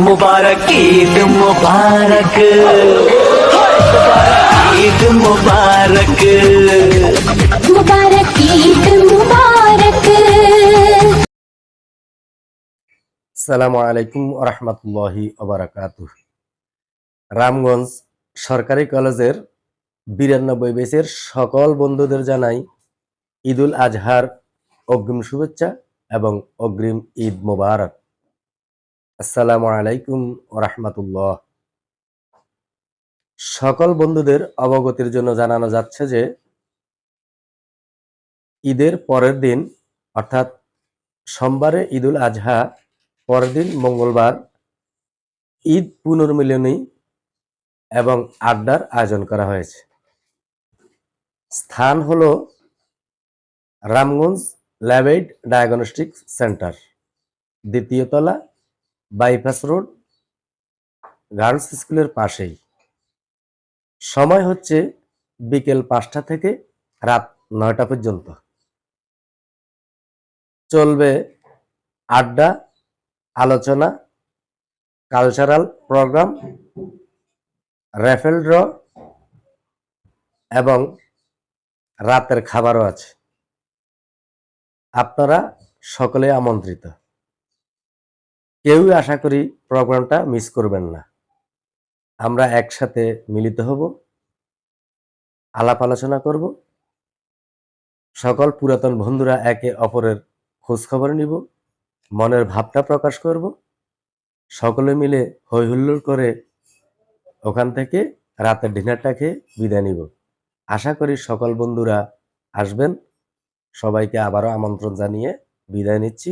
मुबारक ईद मुबारक ईद मुबारक मुबारक ईद मुबारक সালামু আলাইকুম রহমতুল্লাহি ওবরাকাত রামগঞ্জ সরকারি কলেজের বিরানব্বই বেচের সকল বন্ধুদের জানাই ঈদুল আজহার অগ্রিম শুভেচ্ছা এবং অগ্রিম ঈদ মোবারক আসসালামু আলাইকুম রহমতুল্লাহ। সকল বন্ধুদের অবগতির জন্য জানানো যাচ্ছে যে, ঈদের পরের দিন, অর্থাৎ সোমবারে ঈদুল আজহা, পরের দিন মঙ্গলবার, ঈদ পুনর্মিলনী এবং আড্ডার আয়োজন করা হয়েছে। স্থান হল রামগঞ্জ ল্যাবেড ডায়াগনস্টিক সেন্টার, দ্বিতীয় তলা বাইপাস রোড গার্লস স্কুলের পাশেই। সময় হচ্ছে বিকেল পাঁচটা থেকে রাত নয়টা পর্যন্ত। চলবে আড্ডা, আলোচনা কালচারাল প্রোগ্রাম র্যাফেল ড্র এবং রাতের খাবারও আছে। আপনারা সকলে আমন্ত্রিত। কেউই আশা করি প্রোগ্রামটা মিস করবেন না। আমরা একসাথে মিলিত হব। আলাপ আলোচনা করব। সকল পুরাতন বন্ধুরা একে অপরের খোঁজ খবর নিব। মনের ভাবটা প্রকাশ করব। সকলে মিলে হই হুল্লোড় করে ওখান থেকে রাতের ডিনারটা খেয়ে বিদায় নিব। আশা করি সকল বন্ধুরা আসবেন। সবাইকে আবারও আমন্ত্রণ জানিয়ে বিদায় নিচ্ছি।